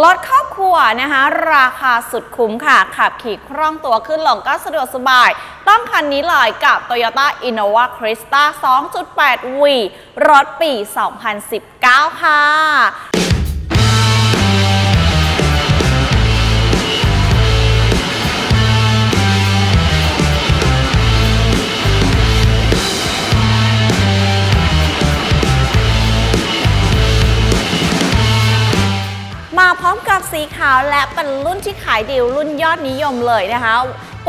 รถครอบครัวนะคะ ราคาสุดคุ้มค่ะ ขับขี่คล่องตัวขึ้นลงก็สะดวกสบาย ต้องคันนี้เลยกับ Toyota Innova Crista 2.8 V รถปี 2019 ค่ะ สีขาวและเป็นรุ่นที่ขายดีรุ่นยอดนิยมเลยนะคะ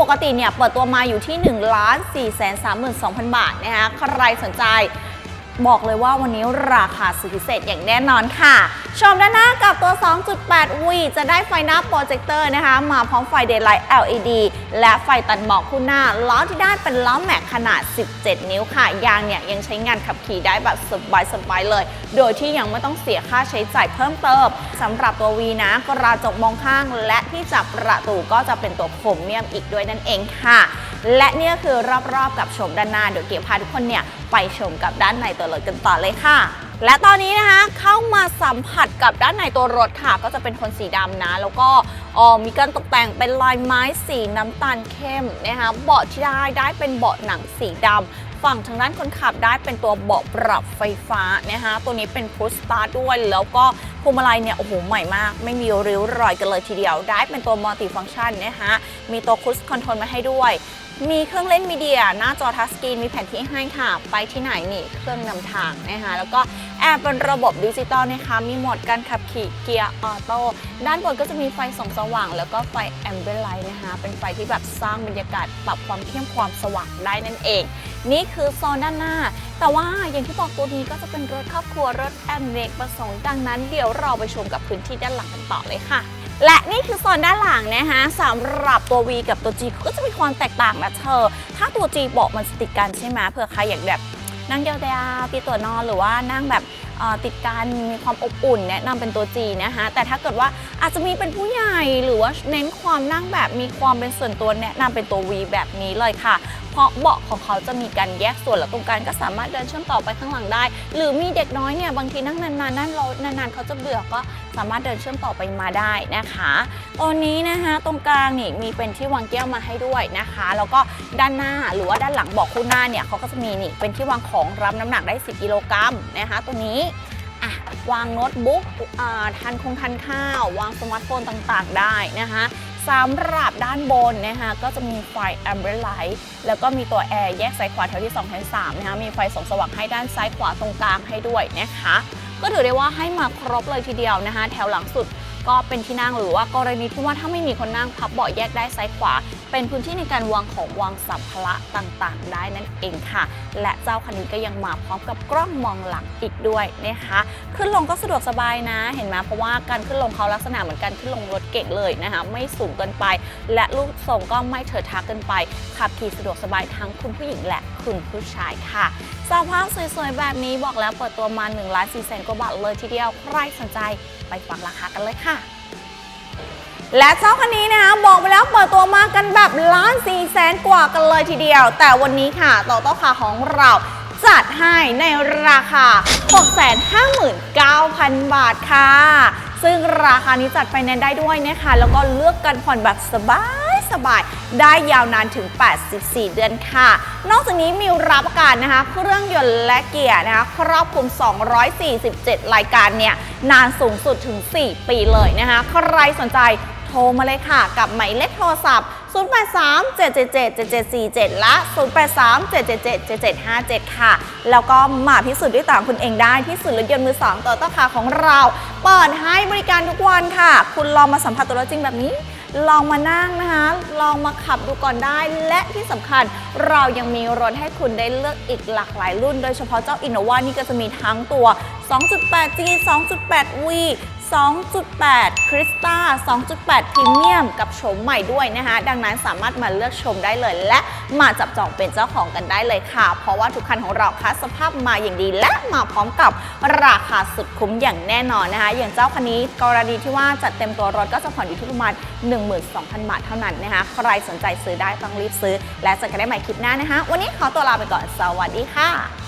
ปกติเนี่ยเปิดตัวมาอยู่ที่ 1 4 3 2 0 0 0 บาทนะคะ ใครสนใจ บอกเลยว่าวันนี้ราคาสุดพิเศษอย่างแน่นอนค่ะ ชมด้านหน้ากับตัว 2.8 วีจะได้ไฟหน้าโปรเจคเตอร์นะคะ มาพร้อมไฟ Daylight LED และไฟตัดหมอกคู่หน้า ล้อที่ได้เป็นล้อแม็กขนาด 17 นิ้วค่ะ ยางเนี่ยยังใช้งานขับขี่ได้แบบสบายๆเลย โดยที่ยังไม่ต้องเสียค่าใช้จ่ายเพิ่มเติมสำหรับตัว V นะกระจกมองข้างและที่จับประตูก็จะเป็นตัวโครเมียมอีกด้วยนั่นเองค่ะ และนี่ก็คือรอบๆกับชมด้านหน้าเดี๋ยวเกียวพาทุกคนเนี่ย ไปชมกับด้านในตัวรถกันต่อเลยค่ะ และตอนนี้นะคะเข้ามาสัมผัสกับด้านในตัวรถค่ะ ก็จะเป็นคนสีดำนะ แล้วก็อ่อมีการตกแต่งเป็นลายไม้สีน้ำตาลเข้มนะคะเบาะที่ได้ได้เป็นเบาะหนังสีดำ ฝั่งทางด้านคนขับได้เป็นตัวเบาะปรับไฟฟ้านะคะตัวนี้เป็นพุชสตาร์ด้วย แล้วก็พวงมาลัยเนี่ยโอ้โหใหม่มาก ไม่มีริ้วรอยกันเลยทีเดียว ได้เป็นตัวมัลติฟังก์ชันนะคะมีตัวคุชคอนโทรลมาให้ด้วย มีเครื่องเล่นมีเดีย หน้าจอทัชสกรีนมีแผนที่ให้ค่ะ ไปที่ไหนนี่เครื่องนำทางนะคะแล้วก็แอร์เป็นระบบดิจิตอลนะคะมีโหมดการขับขี่เกียร์ออโต้ด้านบนก็จะมีไฟส่องสว่าง แล้วก็ไฟแอมเบลไลท์นะคะเป็นไฟที่แบบสร้างบรรยากาศปรับความเข้มความสว่างได้นั่นเอง นี่คือโซนด้านหน้า แต่ว่าอย่างที่บอกตัวนี้ก็จะเป็นรถครอบครัวรถแอมเนกประสงค์ดังนั้นเดี๋ยวเราไปชมกับพื้นที่ด้านหลังกันต่อเลยค่ะและนี่คือโซนด้านหลังนะคะสำหรับตัว V กับตัว G ก็จะมีความแตกต่างนะเธอ ถ้าตัว G บาะมันจะติดกันใช่ไหมเผื่อใครอยากแบบ นั่งยาวๆตีตัวนอนหรือว่านั่งแบบติดกันมีความอบอุ่นแนะนำเป็นตัวจีนะคะแต่ถ้าเกิดว่าอาจจะมีเป็นผู้ใหญ่หรือว่าเน้นความนั่งแบบมีความเป็นส่วนตัวแนะนำเป็นตัว V แบบนี้เลยค่ะ เพราะเบาะของเขาจะมีการแยกส่วนแล้วตรงกลางก็สามารถเดินเชื่อมต่อไปข้างหลังได้ หรือมีเด็กน้อยเนี่ยบางทีนั่งนานๆนั่งรถนานๆ เขาจะเบื่อก็สามารถเดินเชื่อมต่อไปมาได้นะคะตัวนี้นะคะตรงกลางนี่มีเป็นที่วางแก้วมาให้ด้วยนะคะ แล้วก็ด้านหน้าหรือว่าด้านหลังเบาะคู่หน้าเนี่ยเขาก็จะมีนี่เป็นที่วางของรับน้ำหนักได้ 10 กิโลกรัมนะคะตัวนี้วางโน้ตบุ๊กทานคงทานข้าว วางสมาร์ทโฟนต่างๆ ได้นะคะ สำหรับด้านบนนะคะก็จะมีไฟ Amber Light แล้วก็มีตัวแอร์แยกซ้ายขวาแถวที่2แถวที่3นะคะมีไฟส่องสว่างให้ด้านซ้ายขวาตรงกลางให้ด้วยนะคะ ก็ถือได้ว่าให้มาครบเลยทีเดียวนะคะ แถวหลังสุด ก็เป็นที่นั่งหรือว่ากรณีที่ว่าถ้าไม่มีคนนั่งพับเบาะแยกได้ซ้ายขวา เป็นพื้นที่ในการวางของวางสัมภาระต่างๆ ได้นั่นเองค่ะ และเจ้าคันนี้ก็ยังมาพร้อมกับกล้องมองหลังอีกด้วยนะคะ ขึ้นลงก็สะดวกสบายนะ เห็นไหมเพราะว่าการขึ้นลงเขาลักษณะเหมือนการขึ้นลงรถเก่งเลยนะคะ ไม่สูงเกินไป และลูกทรงก็ไม่เถิดทักเกินไปขับขี่สะดวกสบายทั้งคุณผู้หญิงและคุณผู้ชายค่ะสภาพสวยๆ แบบนี้บอกแล้วเปิดตัวมา1นึ่งล้านสี่แสนกว่าบาทเลยทีเดียวใครสนใจไปฟังราคากันเลยค่ะและเจ้าคันนี้นะคะบอกไปแล้วเปิดตัวมากันแบบล้านสี่แสนกว่ากันเลยทีเดียว แต่วันนี้ค่ะต่อต้อขาของเราจัดให้ในราคา 659,000 บาทค่ะ ซึ่งราคานี้จัดไฟแนนซ์ได้ด้วยนะคะ แล้วก็เลือกกันผ่อนแบบสบาย สบาย ได้ยาวนานถึง 84 เดือนค่ะ นอกจากนี้มีรับประกันนะคะเครื่องยนต์และเกียร์นะคะครอบคลุม 247 รายการเนี่ยนานสูงสุดถึง 4 ปีเลยนะคะใครสนใจโทรมาเลยค่ะ กับหมายเลขโทรศัพท์ 083 777 7747 และ 083 777 7757 ค่ะ แล้วก็มาพิสูจน์ด้วยตาคุณเองได้ที่ศูนย์รถยนต์มือสองต่อต้าคาของเรา เปิดให้บริการทุกวันค่ะ คุณลองมาสัมผัสตัวจริงแบบนี้ ลองมานั่งนะคะ ลองมาขับดูก่อนได้ และที่สำคัญเรายังมีรถให้คุณได้เลือกอีกหลากหลายรุ่น โดยเฉพาะเจ้า Innova นี่ก็จะมีทั้งตัว 2.8G 2.8V 2.8 Crista 2.8 Premium กับโฉมใหม่ด้วยนะคะ ดังนั้นสามารถมาเลือกชมได้เลย และมาจับจองเป็นเจ้าของกันได้เลยค่ะ เพราะว่าทุกคันของเราคัดสภาพมาอย่างดี และมาพร้อมกับราคาสุดคุ้มอย่างแน่นอนนะคะ อย่างเจ้าคันนี้กรณีที่ว่าจัดเต็มตัวรถก็จะผ่อนอยู่ที่ประมาณ 12,000 บาทเท่านั้นนะคะ ใครสนใจซื้อได้ต้องรีบซื้อ และเจอกันได้ใหม่คลิปหน้านะคะ วันนี้ขอตัวลาไปก่อน สวัสดีค่ะ